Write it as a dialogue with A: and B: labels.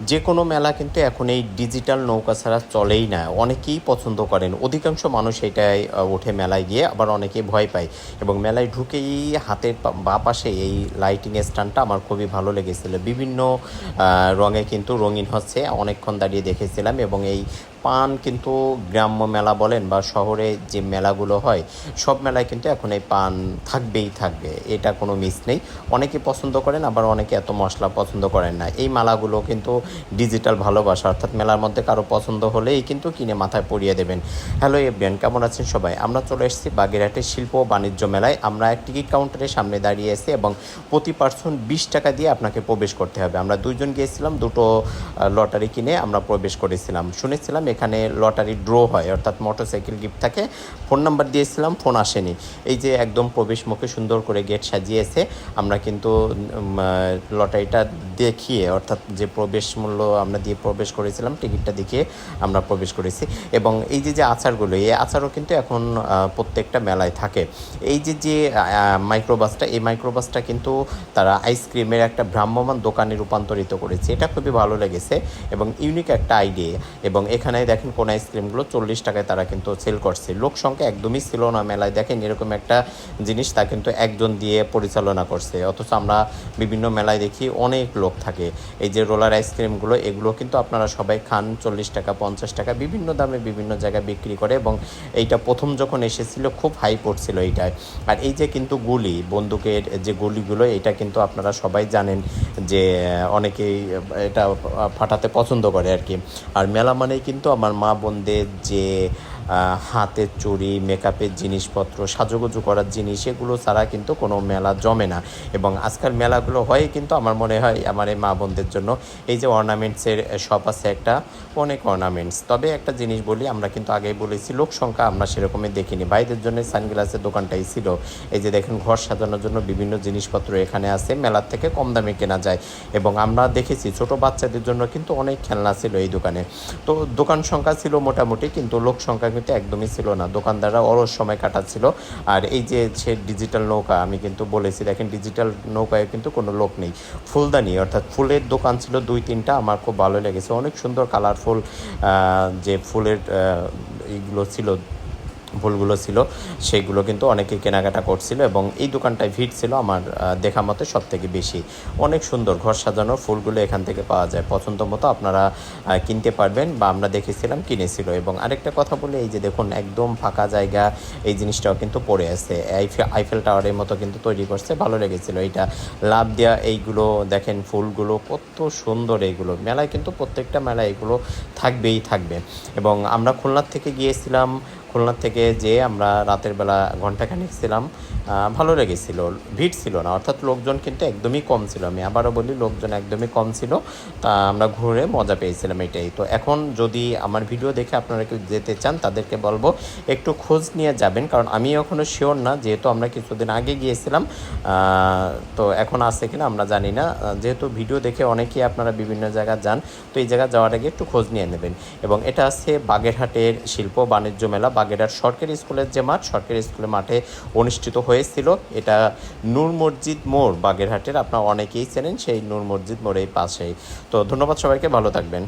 A: যে কোনো মেলা কিন্তু এখন এই ডিজিটাল নৌকা ছাড়া চলেই না। অনেকেই পছন্দ করেন। অধিকাংশ মানুষ এটাই ওঠে মেলায় গিয়ে, আবার অনেকে ভয় পায়। এবং মেলায় ঢুকেই হাতের বা পাশে এই লাইটিং স্ট্যান্ডটা আমার খুবই ভালো লেগেছিলো। বিভিন্ন রঙে কিন্তু রঙিন হচ্ছে। অনেকক্ষণ দাঁড়িয়ে দেখেছিলাম এবং এই পান কিন্তু গ্রাম্য মেলা বলেন বা শহরে যে মেলাগুলো হয়, সব মেলায় কিন্তু এখন এই পান থাকবেই থাকবে, এটা কোনো মিস নেই। অনেকে পছন্দ করেন, আবার অনেকে এত মশলা পছন্দ করেন না। এই মেলাগুলো কিন্তু ডিজিটাল ভালোবাসা, অর্থাৎ মেলার মধ্যে কারও পছন্দ হলেই কিন্তু কিনে মাথায় পরিয়ে দেবেন। হ্যালো এভরিয়ান কেমন আছেন সবাই? আমরা চলে এসেছি বাগেরহাটের শিল্প ও বাণিজ্য মেলায়। আমরা টিকিট কাউন্টারের সামনে দাঁড়িয়ে আছি এবং প্রতি পার্সন বিশ টাকা দিয়ে আপনাকে প্রবেশ করতে হবে। আমরা দুইজন গিয়েছিলাম, দুটো লটারি কিনে আমরা প্রবেশ করেছিলাম। শুনেছিলাম এখানে লটারি ড্র হয়, অর্থাৎ মোটরসাইকেল গিফট থাকে। ফোন নাম্বার দিয়েছিলাম ফোন আসেনি। এই যে একদম প্রবেশ মুখে সুন্দর করে গেট সাজিয়েছে, আমরা কিন্তু লটারিটা দেখিয়ে, অর্থাৎ যে প্রবেশ মূল্য আমরা দিয়ে প্রবেশ করেছিলাম টিকিটটা দেখিয়ে আমরা প্রবেশ করেছি। এবং এই যে যে আচারগুলো, এই আচারও কিন্তু এখন প্রত্যেকটা মেলায় থাকে। এই যে যে মাইক্রোবাসটা এই মাইক্রোবাসটা কিন্তু তারা আইসক্রিমের একটা ভ্রাম্যমান দোকানে রূপান্তরিত করেছে। এটা খুবই ভালো লেগেছে এবং ইউনিক একটা আইডিয়া এবং এখানে দেখেন কোন আইসক্রিমগুলো চল্লিশ টাকায় তারা কিন্তু সেল করছে। লোক সংখ্যা একদমই ছিল না মেলায়। দেখেন এরকম একটা জিনিস তা কিন্তু একজন দিয়ে পরিচালনা করছে। অথচ আমরা বিভিন্ন মেলায় দেখি অনেক লোক থাকে। এই যে রোলার আইসক্রিমগুলো, এগুলো কিন্তু আপনারা সবাই খান চল্লিশ টাকা, পঞ্চাশ টাকা, বিভিন্ন দামে বিভিন্ন জায়গায় বিক্রি করে এবং এইটা প্রথম যখন এসেছিল খুব হাই পড়ছিল এইটায়। আর এই যে কিন্তু গুলি, বন্দুকের যে গুলিগুলো এটা কিন্তু আপনারা সবাই জানেন যে অনেকেই এটা ফাটাতে পছন্দ করে আর কি। আর মেলা মানেই কিন্তু আমার মা বোনদের যে হাতের চুড়ি মেকআপের জিনিসপত্র, সাজুগুজু করার জিনিস, এগুলো ছাড়া কিন্তু কোনো মেলা জমে না। এবং আজকাল মেলাগুলো হয় কিন্তু আমার মনে হয় আমার এই মা বোনদের জন্য এই যে অর্নামেন্টসের শপ আছে একটা, অনেক অর্নামেন্টস তবে একটা জিনিস বলি, আমরা কিন্তু আগেই বলেছি, লোক সংখ্যা আমরা সেরকমই দেখিনি। ভাইদের জন্য সানগ্লাসের দোকানটাই ছিল। এই যে দেখেন, ঘর সাজানোর জন্য বিভিন্ন জিনিসপত্র এখানে আছে, মেলার থেকে কম দামে কেনা যায়। এবং আমরা দেখেছি, ছোট বাচ্চাদের জন্য কিন্তু অনেক খেলনা ছিল এই দোকানে। তো দোকান সংখ্যা ছিল মোটামুটি, কিন্তু লোক সংখ্যা কিন্তু একদমই ছিল না। দোকানদাররা অরস সময় কাটাচ্ছিল। আর এই যে সে ডিজিটাল নৌকা, আমি কিন্তু বলেছি, দেখেন ডিজিটাল নৌকায় কিন্তু কোনো লোক নেই। ফুলদানি, অর্থাৎ ফুলের দোকান ছিল দুই, তিনটা, আমার খুব ভালো লেগেছে। অনেক সুন্দর কালারফুল যে ফুলের এইগুলো ছিল। ফুলগুলো ছিল সেগুলো কিন্তু অনেকে কেনাকাটা করছিল এবং এই দোকানটায় ভিড় ছিল আমার দেখা মতে সব থেকে বেশি। অনেক সুন্দর ঘর সাজানোর ফুলগুলো এখান থেকে পাওয়া যায়। পছন্দ মতো আপনারা কিনতে পারবেন বা আমরা দেখেছিলাম কিনেছিল এবং আরেকটা কথা বলে, এই যে দেখুন একদম ফাঁকা জায়গা, এই জিনিসটাও কিন্তু পড়ে আছে। আইফেল টাওয়ারের মতো কিন্তু তৈরি করছে, ভালো লেগেছিল এইটা। লাভ দেওয়া এইগুলো, দেখেন ফুলগুলো কত সুন্দর এইগুলো। মেলায় কিন্তু প্রত্যেকটা মেলায় এগুলো থাকবেই থাকবে। এবং আমরা খুলনার থেকে গিয়েছিলাম খুলনা থেকে যে আমরা রাতের বেলা ঘন্টাখানিক ছিলাম। ভালো লেগেছিল, ভিড় ছিল না। অর্থাৎ লোকজন কিন্তু একদমই কম ছিল। আমি আবারও বলি, লোকজন একদমই কম ছিল। তা আমরা ঘুরে মজা পেয়েছিলাম এটাই। তো এখন যদি আমার ভিডিও দেখে আপনারা কেউ যেতে চান, তাদেরকে বলব, একটু খোঁজ নিয়ে যাবেন। কারণ আমি এখনও শিওর না, যেহেতু আমরা কিছুদিন আগে গিয়েছিলাম। তো এখন আছে কিনা আমরা জানি না। যেহেতু ভিডিও দেখে অনেকেই আপনারা বিভিন্ন জায়গায় যান, তো এই জায়গায় যাওয়ার আগে একটু খোঁজ নিয়ে নেবেন। এবং এটা আছে বাগেরহাটের শিল্প বাণিজ্য মেলা। বাগেরহাট সরকারি স্কুলের যে মাঠ, সরকারি স্কুলের মাঠে অনুষ্ঠিত হয়েছিল। এটা নূর মসজিদ মোড়, বাগেরহাটের। আপনার অনেকেই চেনেন সেই নূর মসজিদ মোড়ের পাশেই। তো ধন্যবাদ সবাইকে, ভালো থাকবেন।